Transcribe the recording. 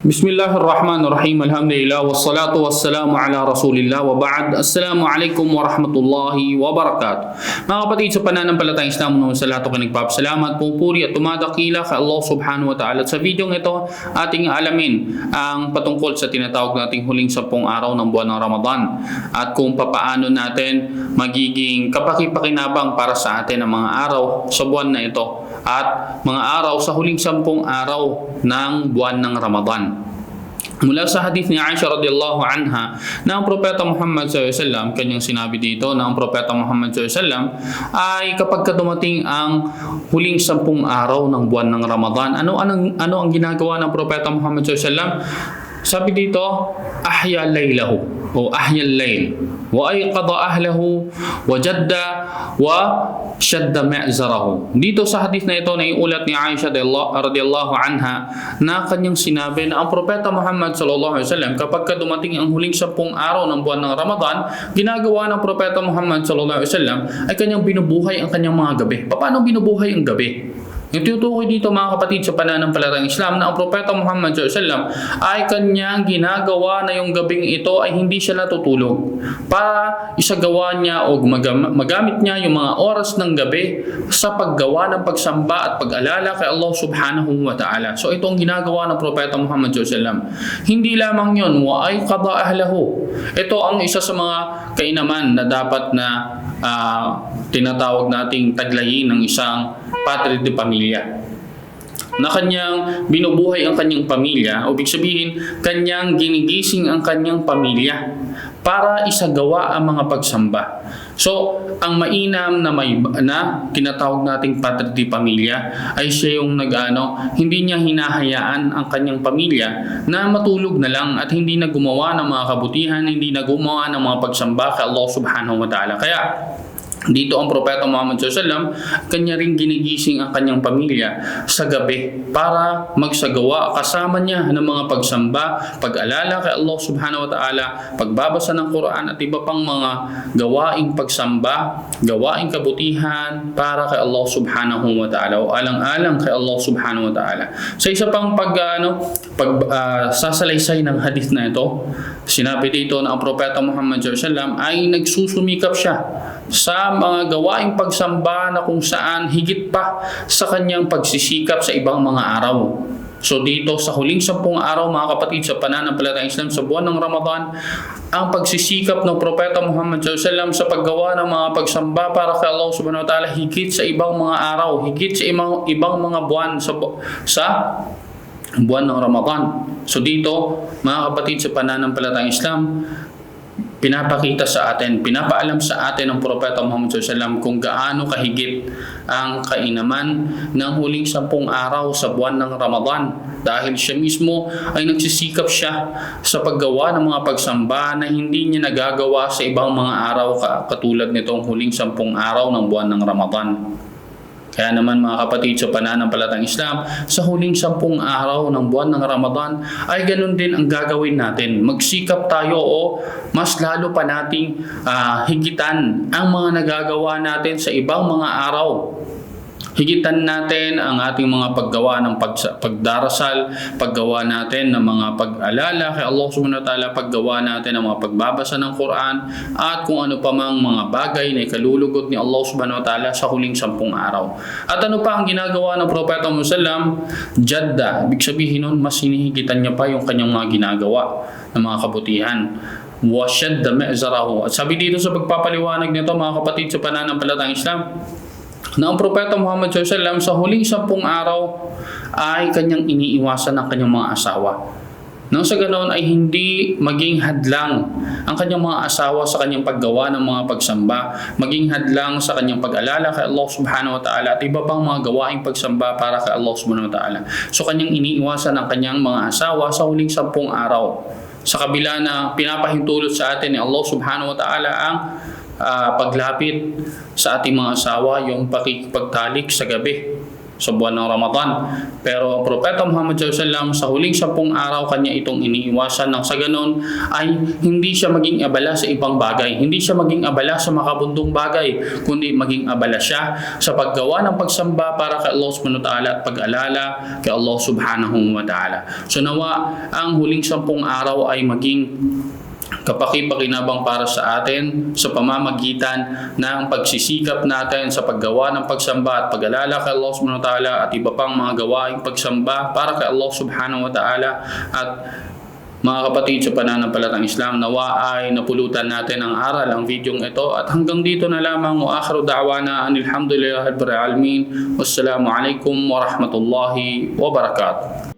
Bismillah ar-Rahman ar-Rahim. Alhamdulillah. Wassalatu wassalamu ala Rasulillah wa ba'd. Assalamu alaikum wa rahmatullahi wa. Mga kapatid, sa pananampalatang Islam naman sa lahat ako nagpapasalamat, pupuri at tumadakila kay Allah subhanahu wa ta'ala. At sa video ito, ating alamin ang patungkol sa tinatawag nating huling sampung araw ng buwan ng Ramadan at kung papaano natin magiging kapakipakinabang para sa atin ang mga araw sa buwan na ito at mga araw sa huling sampung araw ng buwan ng Ramadan. Mula sa hadith ni Aisha radhiyallahu anha na ang propeta Muhammad SAW, kanyang sinabi dito na ang propeta Muhammad SAW ay kapag ka dumating ang huling sampung araw ng buwan ng Ramadan, ano, ano, ano ang ginagawa ng propeta Muhammad SAW? Sabi dito, ahya laylahu o ahya layl wa ayqadha ahlahu wa jadda wa shadda ma'zarahu. Dito sa hadith na ito na iulat ni Aisha radhiyallahu anha na kanyang sinabi na ang propeta Muhammad sallallahu alaihi wasallam kapag ka dumating ang huling sampung araw ng buwan ng Ramadan, ginagawa ng propeta Muhammad sallallahu alaihi wasallam ay kanyang binubuhay ang kanyang mga gabi. Paano binubuhay ang gabi? Yung tinutukoy dito mga kapatid sa pananampalatayang Islam na ang propeta Muhammad SAW ay kanyang ginagawa na yung gabing ito ay hindi siya natutulog para isagawa niya o magam- magamit niya yung mga oras ng gabi sa paggawa ng pagsamba at pag-alala kay Allah subhanahu wa ta'ala. So ito ang ginagawa ng propeta Muhammad SAW. Hindi lamang yun, wa ay qada ahlahu. Ito ang isa sa mga kainaman na dapat na ah, tinatawag nating taglayin ng isang padre de na kanyang binubuhay ang kanyang pamilya o ibig sabihin kanyang ginigising ang kanyang pamilya para isagawa ang mga pagsamba. So, ang mainam na may na tinatawag nating de pamilya ay siya yung nag-ano, hindi niya hinahayaan ang kanyang pamilya na matulog na lang at hindi na gumawa ng mga kabutihan, hindi na gumawa ng mga pagsamba kay Allah Subhanahu wa Ta'ala. Kaya dito ang propeta Muhammad SAW, kanya ring ginigising ang kanyang pamilya sa gabi para magsagawa kasama niya ng mga pagsamba, pag-alala kay Allah Subhanahu wa Ta'ala, pagbabasa ng Quran at iba pang mga gawaing pagsamba, gawaing kabutihan para kay Allah Subhanahu wa Ta'ala o alang-alang kay Allah Subhanahu wa Ta'ala. Sa isa pang pag, ano, pag ah, sasalaysay ng hadith na ito, sinabi dito na ang propeta Muhammad SAW ay nagsusumikap siya sa mga gawaing pagsamba na kung saan higit pa sa kanyang pagsisikap sa ibang mga araw. So dito sa huling sampung araw mga kapatid sa pananampalatayang Islam sa buwan ng Ramadan, ang pagsisikap ng Propeta Muhammad SAW sa paggawa ng mga pagsamba para kay Allah Subhanahu wa Ta'ala higit sa ibang mga araw, higit sa ibang, ibang mga buwan sa, sa buwan ng Ramadan. So dito, mga kapatid sa pananampalatayang Islam, pinapakita sa atin, pinapaalam sa atin ng Propeta Muhammad SAW kung gaano kahigit ang kainaman ng huling sampung araw sa buwan ng Ramadan dahil siya mismo ay nagsisikap siya sa paggawa ng mga pagsamba na hindi niya nagagawa sa ibang mga araw ka- katulad nitong huling sampung araw ng buwan ng Ramadan. Kaya naman mga kapatid sa pananampalatang Islam, sa huling sampung araw ng buwan ng Ramadan ay ganun din ang gagawin natin. Magsikap tayo o mas lalo pa nating ah, higitan ang mga nagagawa natin sa ibang mga araw. Higitan natin ang ating mga paggawa ng pagdarasal, paggawa natin ng mga pag-alala kay Allah Subhanahu wa Ta'ala, paggawa natin ng mga pagbabasa ng Quran at kung ano pa mang mga bagay na ikalulugod ni Allah Subhanahu wa Ta'ala sa huling sampung araw. At ano pa ang ginagawa ng Propeta Musallam? Jadda. Ibig sabihin nun, mas hinihigitan niya pa yung kanyang mga ginagawa ng mga kabutihan. Washadda me'zarahu. At sabi dito sa pagpapaliwanag nito mga kapatid sa pananampalatang Islam, na ang Propeta Muhammad SAW sa huling sampung araw ay kanyang iniiwasan ang kanyang mga asawa. Nang sa ganoon ay hindi maging hadlang ang kanyang mga asawa sa kanyang paggawa ng mga pagsamba, maging hadlang sa kanyang pag-alala kay Allah Subhanahu wa Ta'ala at iba pang mga gawaing pagsamba para kay Allah Subhanahu wa Ta'ala. So kanyang iniiwasan ang kanyang mga asawa sa huling sampung araw. Sa kabila na pinapahintulot sa atin ni Allah Subhanahu wa Ta'ala ang ah, paglapit sa ating mga asawa, yung pakikipagtalik sa gabi. sa buwan ng Ramadan. Pero ang Propeta Muhammad SAW sa huling sampung araw kanya itong iniiwasan nang sa ganon ay hindi siya maging abala sa ibang bagay. Hindi siya maging abala sa makabundong bagay, kundi maging abala siya sa paggawa ng pagsamba para kay Allah subhanahu wa ta'ala at pag-alala kay Allah subhanahu wa ta'ala. So nawa ang huling sampung araw ay maging kapakipakinabang para sa atin sa pamamagitan ng pagsisikap natin sa paggawa ng pagsamba at pag-alala kay Allah subhanahu wa ta'ala at iba pang mga gawaing pagsamba para kay Allah subhanahu wa ta'ala. At mga kapatid sa pananampalatang Islam, nawa ay napulutan natin ang aral ang videong ito. At hanggang dito na lamang. Wa akhiru da'wana anilhamdulillahi rabbil alamin. Wassalamu alaikum wa rahmatullahi wa barakatuh